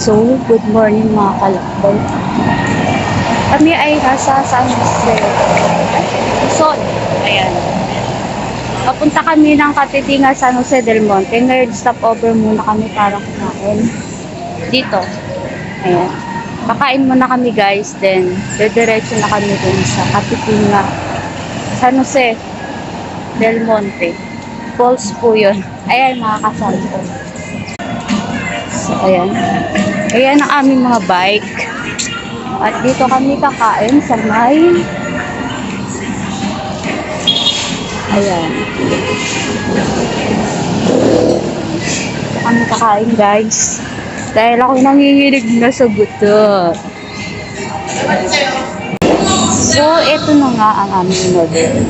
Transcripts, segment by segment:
So, good morning mga kalakbay. Kami ay nasa San Jose. Luzon. Ayan. Papunta kami ng Katitinga San Jose del Monte. Ngayon, stop over muna kami para kumain. Dito. Ayan. Kakain muna kami guys. Then, diretso na kami dun sa Katitinga San Jose del Monte. Falls po yun. Ayan, mga kasama ko. So, ayan. Ayan ang aming mga bike. At dito kami kakain sa may Ayan. Dito kami kakain guys. Dahil ako nanginginig na sa guto. So, ito na nga ang aming noodle.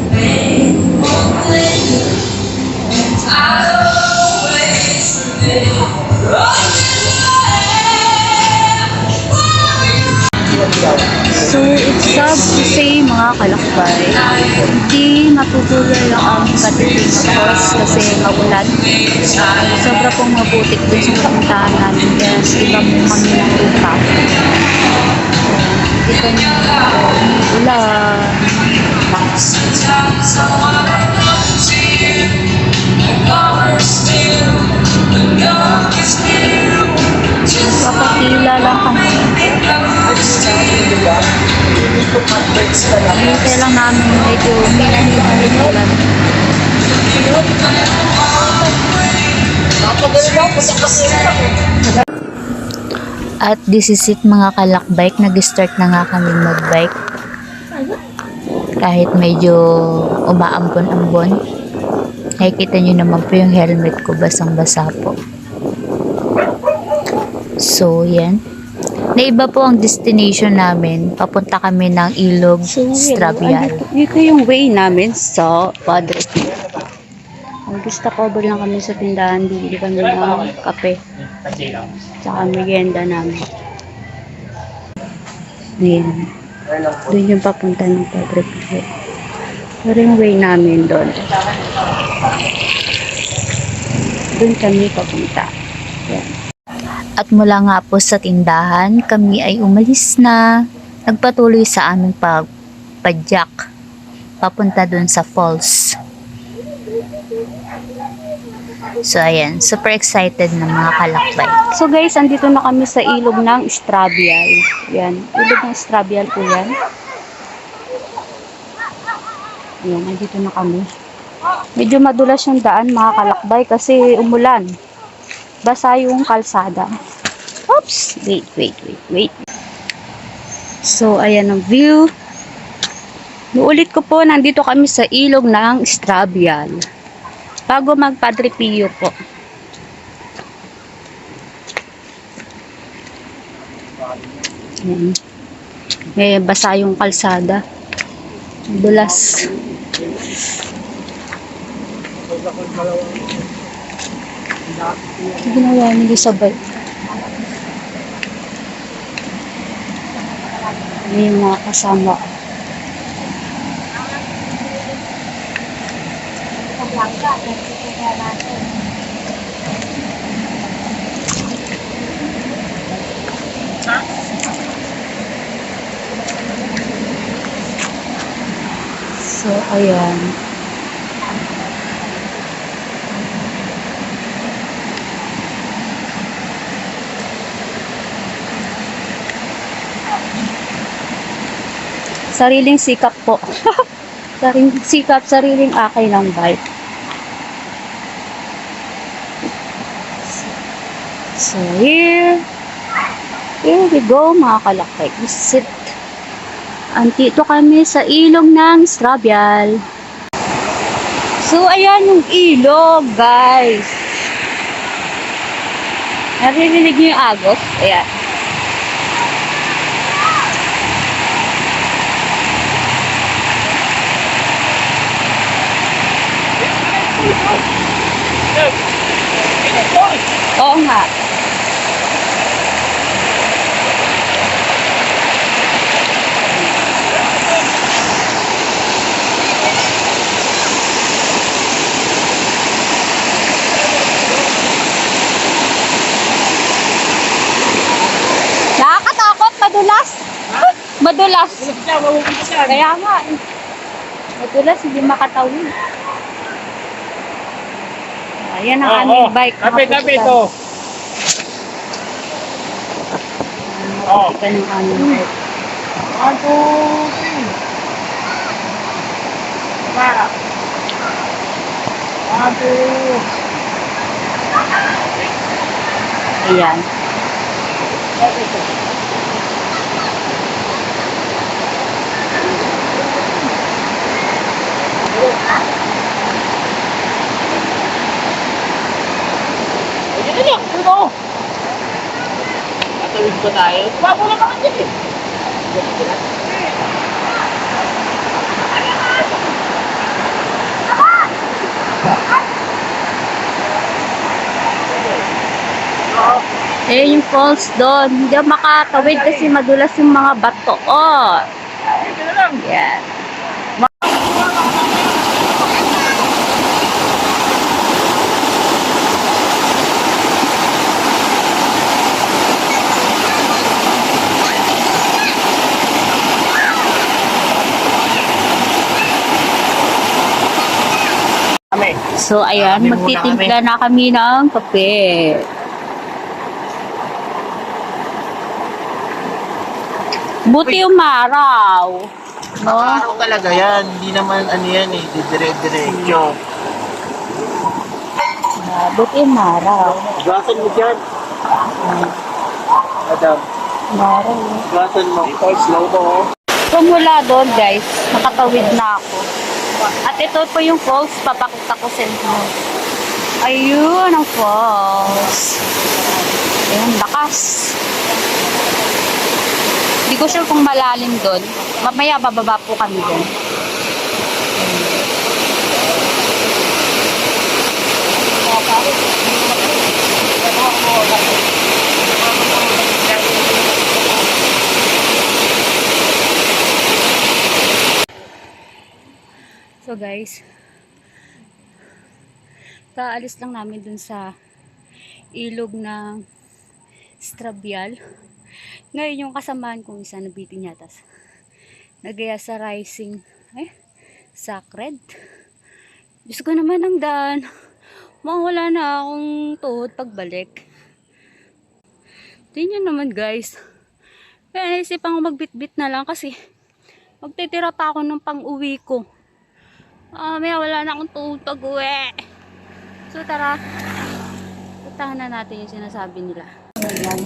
So, it's sad to say mga kalakbay, hindi matutuloy ang aming katitingos kasi maulan. Sobra pong mabutik dun sa kapuntahan namin kaya iba kami ng ruta. Dito niyo ulan. Papatila lang kami. Hintay lang namin medyo minahit ng ulan. At this is it mga kalakbike. Nag-start na nga kami mag-bike. Kahit medyo umaambon-ambon. Nakikita nyo naman po yung helmet ko. Basang-basa po. So, yan. Naiba po ang destination namin. Papunta kami ng Ilog Strabial. Dito yung way namin sa Padre Pio. Mag-gusto cover lang kami sa tindahan. Bibili kami ng kape. Tsaka merienda namin. Ayan. Doon yung papunta ng Padre Pio. Pero yung way namin doon. Doon kami papunta. At mula nga po sa tindahan, kami ay umalis na. Nagpatuloy sa aming pagpadyak. Papunta dun sa falls. So, ayan. Super excited na mga kalakbay. So, guys, andito na kami sa ilog ng Strabial. Yan. Ilog ng Strabial po yan. Ayan, andito na kami. Medyo madulas yung daan, mga kalakbay, kasi umulan. Basa yung kalsada. Oops! Wait, wait, wait, wait. So, ayan ang view. Nuulit ko po, nandito kami sa ilog ng Strabial. Bago mag Padre Pio po. Ayan. May basa yung kalsada. Dulas. Ginawa nila sabay. May mga kasama. So, ayan. Sariling sikap po. sariling sikap, sariling akay ng bike. So, here, here we go mga kalakay. Visit. Antito kami sa ilog ng Strabial. So, ayan yung ilog, guys. Naririnig niyo yung agos? Ayan. Oo nga. madulas. Madulas. Kaya nga eh. Madulas, hindi makatawid. Ayan ang aming bike. Kape, kape ito. Oh. Ika ng aming bike. One, two, three. Para. One, two. Ayan. Kape ito. Ayan na lang. Ito. Tatawid ba tayo? Naman yan eh. Eh, yung falls doon. Hindi makatawid kasi madulas yung mga bato. Oh. Na Kami. So, ayan, Kami muna magtitimpla na kami ng kape. Buti umaraw. No? Araw talaga yan. Hindi naman ano yan eh. Dire-diretso. Ah, buti umaraw. Gasan mo dyan. Madam. Umaraw. Gasan mo. Ito, slow mo. oh. So, mula doon, guys, nakatawid na ako. At ito po yung falls, papakita ko sa inyo. Ayun ang falls. Ayun, lakas. Hindi ko sure kung malalim doon. Mamaya bababa po kami doon. So guys, kaalis lang namin dun sa ilog ng Strabial. Ngayon yung kasamaan kong isa nabitin yatas. Nagaya sa rising, eh, sacred. Diyos ko naman ang daan. Mawala na akong tuhod pagbalik. Tingnan naman guys. Kaya naisipan ko magbitbit na lang kasi magtitira pa ako ng pang-uwi ko. Ah, may wala na akong tuhod pag uwi. So tara, puntahan na natin yung sinasabi nila.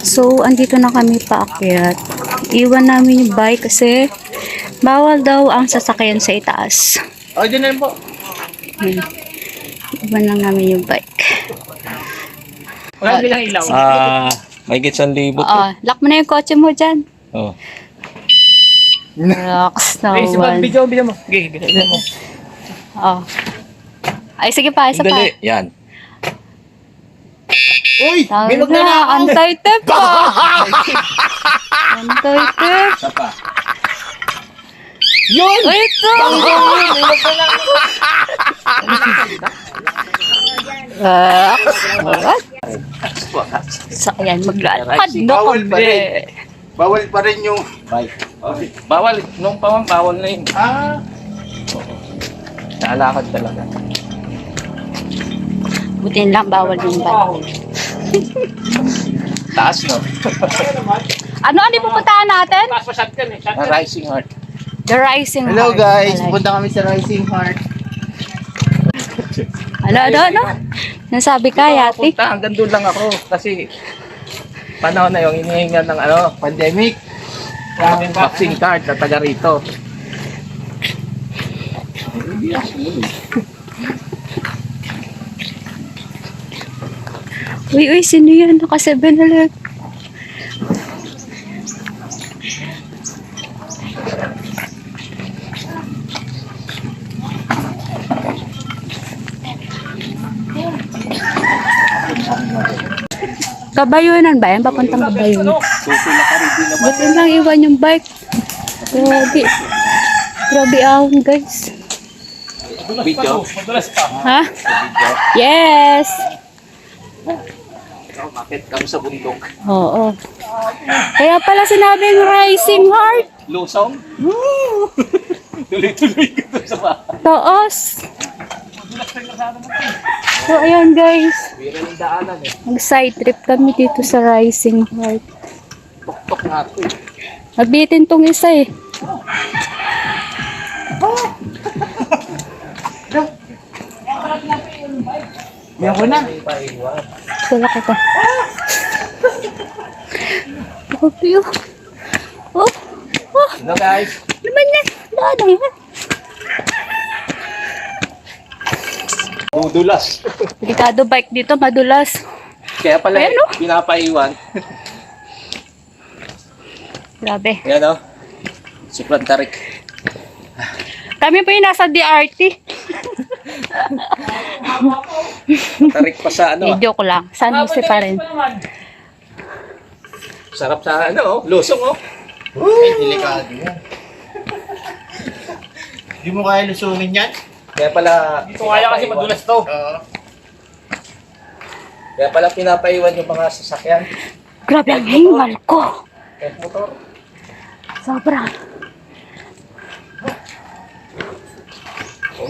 So, andito na kami paakyat. Iwan namin yung bike kasi bawal daw ang sasakyan sa itaas. O, dyan na po. Yun. Iwan lang namin yung bike. Wala bilang ilaw. Ah, may gitsan libo to. Oh, lock mo na yung kotse mo dyan. Oh. Relax na Hey, si Bob, video, video mo. Okay, video mo. Oh. Ay, sige pa, isa pa. Dali, yan. Uy! Tawag Bilog na na antay-tip pa. antay-tip. Isa pa. Yun! Ito! Relax. Alright. So, ayan, maglalakad na Bawal pa kami. rin. Bawal pa rin yung... Bye. Bawal, nung pa man, bawal na yun. Ah! Naalakad talaga. Buti lang, bawal yung bike. Taas, no? Ano, ano yung pupuntahan natin? Taas pa shotgun eh. Shotgun. rising heart. The Rising Hello Heart. guys! Alay. Punta kami sa Rising Heart. Ano, ano, ano? Nasabi ka, Yati? Punta, hanggang doon lang ako. Kasi, panahon na yung inihinga ng ano, Pandemic. vaccine card na taga rito. Uy, uy, sino yan? Naka 7 alert. Kabayunan ba yan? Papuntang kabayunan. Buti lang iwan yung bike. Grabe. Grabe ahon, guys. Video. Ha? Yes! Bakit kami sa bundok? Oo. Kaya pala sinabing rising heart. Lusong? Tuloy-tuloy ka doon sa bahay. Taas. So, ayan guys. Eh. Mag-side trip kami dito sa Rising Heart. Tok-tok nga ito eh. Nabitin tong isa eh. Yan ko na. Wala kita. Grabe oh. Oh. Oh. Ano guys? Naman na. Daan na yan. Dudulas. Delikado bike dito, madulas. Kaya pala Ayan, oh. pinapaiwan. Grabe. Yan o. Sobrang tarik. Kami po yung nasa DRT. Tarik pa sa ano Eh, ah. joke lang. San Jose pa rin. Sarap sa ano oh. Lusong oh. Ay, delikado yan. Hindi mo kaya lusungin yan? Kaya pala Ito kaya kasi madulas to. Oo. Kaya pala pinapaiwan yung mga sasakyan. Grabe ang hingal ko. Kahit motor. Sobra.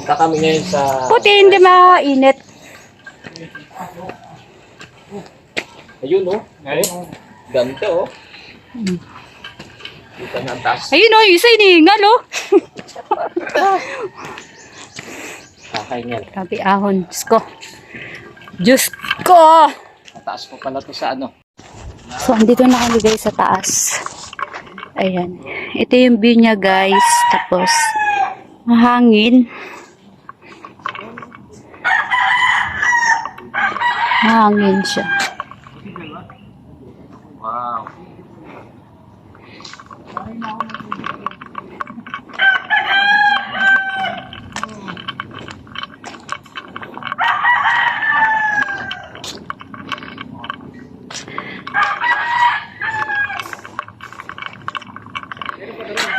Punta kami ngayon sa... Puti hindi mainit. Ayun oh. Ngayon. Ganito oh. Dito na ang taas. Ayun o, yung isa inihingal oh. Kakain yan. Grabe ahon. Diyos ko. Diyos ko! Mataas po pala to sa ano. So, andito na kami guys sa taas. Ayan. Ito yung view niya guys. Tapos, mahangin. Mahangin siya. Wow.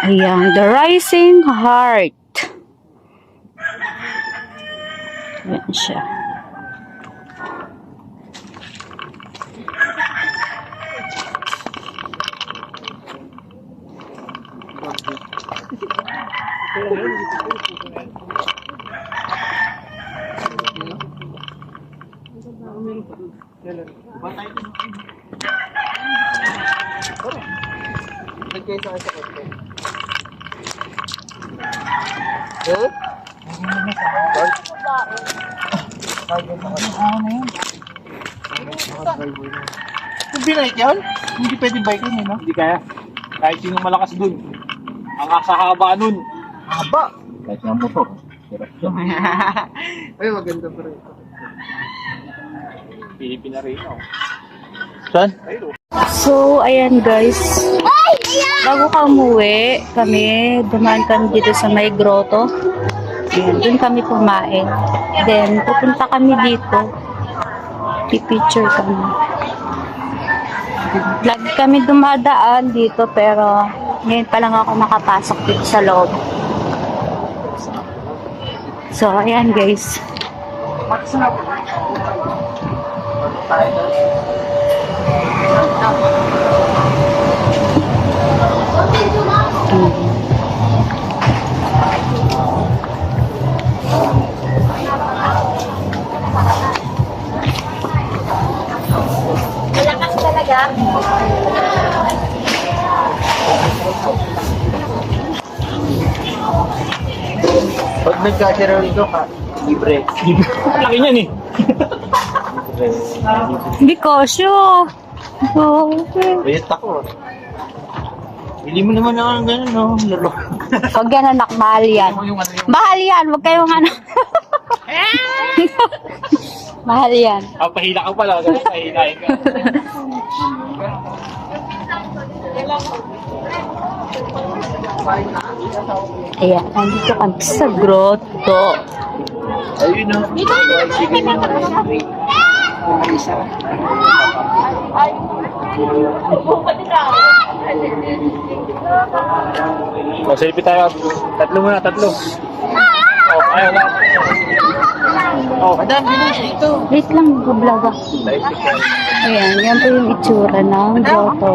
Ayan. The Rising Heart. Ayan siya. Kung binike yan, hindi pwede bike yun, eh, no? Hindi kaya. Kahit sino malakas dun. Ang kasahaba nun. Haba. Kahit nga motor. Ay, maganda pa rin. Pilipina rin ako. Saan? So, ayan guys. Bago ka umuwi, kami, dumaan kami dito sa may grotto. Ayan, dun kami kumain. Then, pupunta kami dito. Pipicture kami. Lagi kami dumadaan dito, pero ngayon pa lang ako nakapasok dito sa loob. So, ayan guys. Pag nagkasira rito ka, libre. Laki niyan eh. Hindi kasyo. Okay. Bayat ako. Bili mo naman ako ng gano'n, no? Laro. Huwag yan anak, mahal yan. Ano. Mahal yan, huwag kayong ano. mahal yan. Ah, pahila ka pala. Ganun, pahilahin ka. Ayan, nandito kami sa grotto. Ayun, no? Sige, no? O, selfie tayo. Tatlo muna, tatlo. Oh, ayaw lang. Oh, Madam, bilis dito. Wait lang, vlog ako. Bicycle. Ayan, yan po yung itsura ng grotto.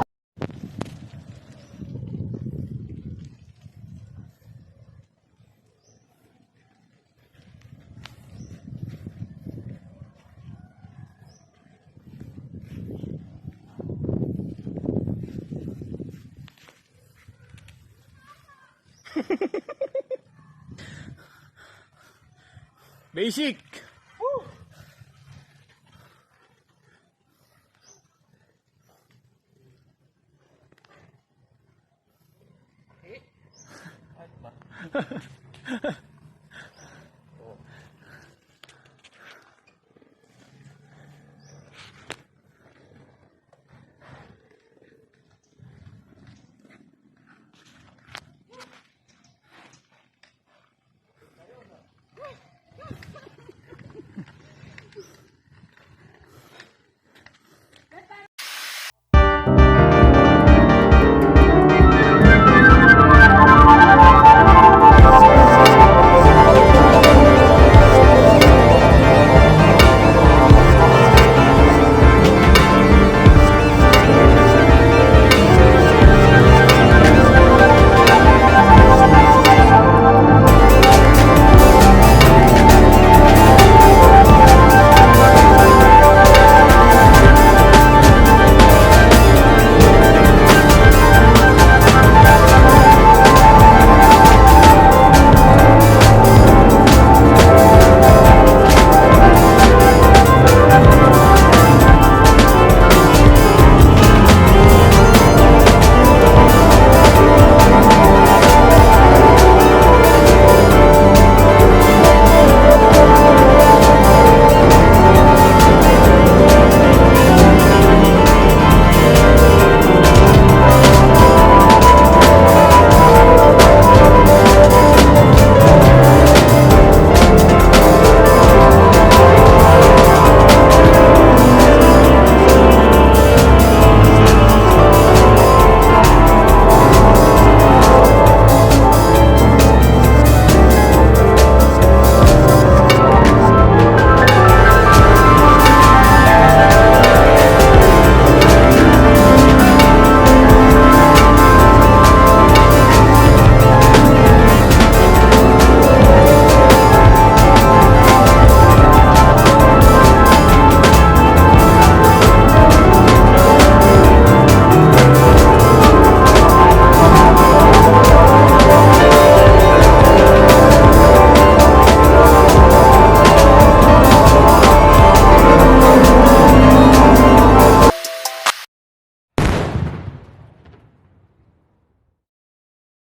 Basic!